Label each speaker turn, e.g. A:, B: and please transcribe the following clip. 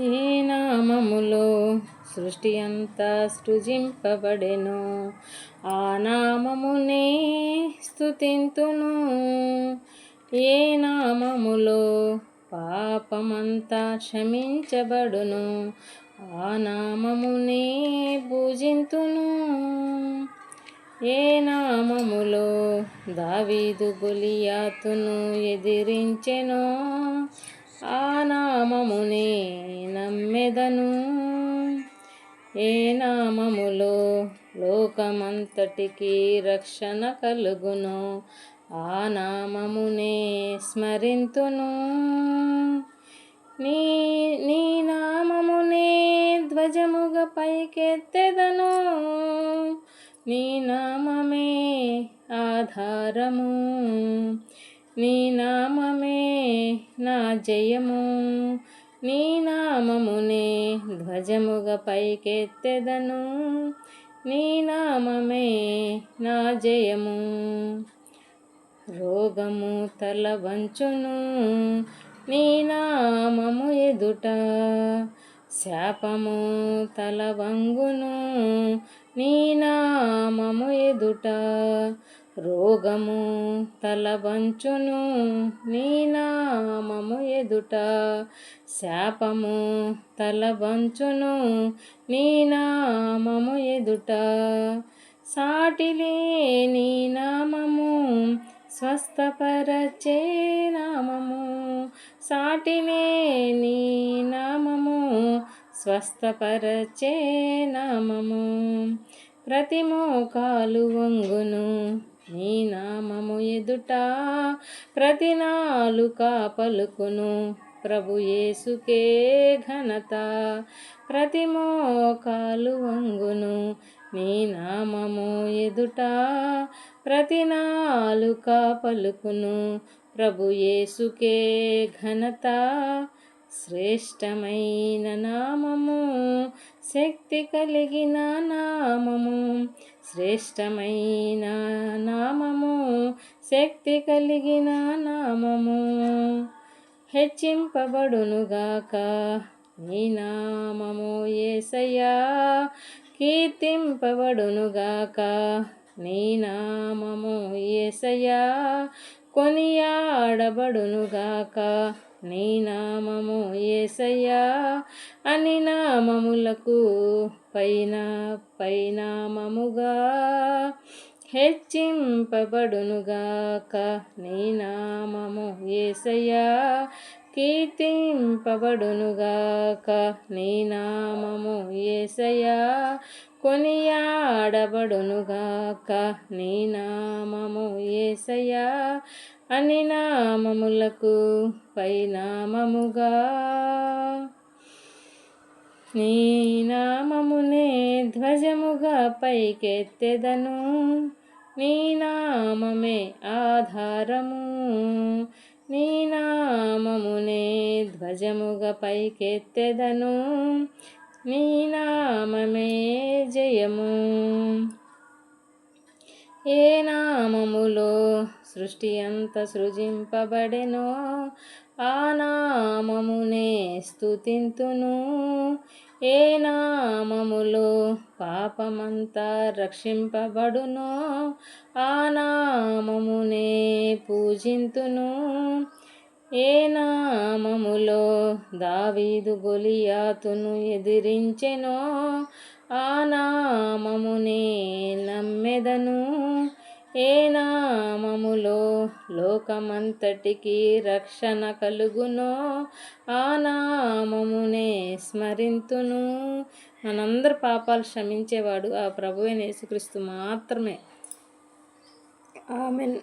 A: ఏ నామములో సృష్టి అంతా సృజింపబడెను. ఆ నామమునే స్థుతింతును ఏ నామములో పాపమంతా క్షమించబడును. ఆ నామమునే పూజింతును ఏ నామములో దావీదు గొలియాతును ఎదిరించెనో ఆ నామమునే నమ్మెదను. ఏ నామములో లోకమంతటికి రక్షణ కలుగును ఆ నామమునే స్మరింతును. నీ నీ నామమునే ధ్వజముగ పైకెత్తే ఆధారము నీ నామమే నా జయము. నీ నామమునే ధ్వజముగా పైకెత్తెదను. నీ నామమే నా జయము. రోగము తల వంచును నీ నామము ఎదుట శాపము తల వంగును నీ నామము ఎదుట రోగము తలవంచును నీ నామము ఎదుట. శాపము తలవంచును నీ నామము ఎదుట. సాటిలే నీ నామము స్వస్థపరచే నామము. సాటిలే నీ నామము స్వస్థపరచే నామము. ప్రతి మోకాలు వంగును నీ నామము ఎదుట ప్రతి నాలుక పలుకును. ప్రభు యేసుకే ఘనత. ప్రతి మోకాలు వంగును. నీ నామము ఎదుట ప్రతి నాలుక పలుకును. ప్రభు యేసుకే ఘనత. శ్రేష్టమైన నామము శక్తి కలిగిన నామము శ్రేష్టమైన నామము శక్తి కలిగిన నామము. హెచ్చింపబడునుగాక నీ నామము ఏసయ్యా. కీర్తింపబడునుగాక నీ నామము ఏసయ్యా. కొనియాడబడునుగాక నీ నామము ఏసయ్యా. అని నామములకు పైన పైనామముగా హెచ్చింపబడునుగాక. నీ నామము ఏసయ్యా. కీర్తింపబడునుగాక. నీ నామము ఏసయ్యా. కొనియాడబడునుగాక. నీ నామము ఏసయ్యా. అని నామములకు పైనామముగా. నీ నామమునే ధ్వజముగా పైకెత్తెదను. నీ నామమే ఆధారము. నీ నామమునే ధ్వజముగా పైకెత్తెదను. నీ నామమే జయము. ఏ నామములో సృష్టి అంత సృజింపబడెనో? ఆ నామమునే స్తుతింతును. ఏ నామములో పాపమంతా రక్షింపబడునో ఆ నామమునే పూజింతును. ఏ నామములో దావీదు గొలియాతును ఎదిరించెనో ఆ నామమునే నమ్మెదను. ఏ నామములో లోకమంతటికి రక్షణ కలుగునో ఆ నామమునే స్మరింతును. మనందరి పాపాలు క్షమించేవాడు ఆ ప్రభువైన యేసుక్రీస్తు మాత్రమే. ఆమెన్.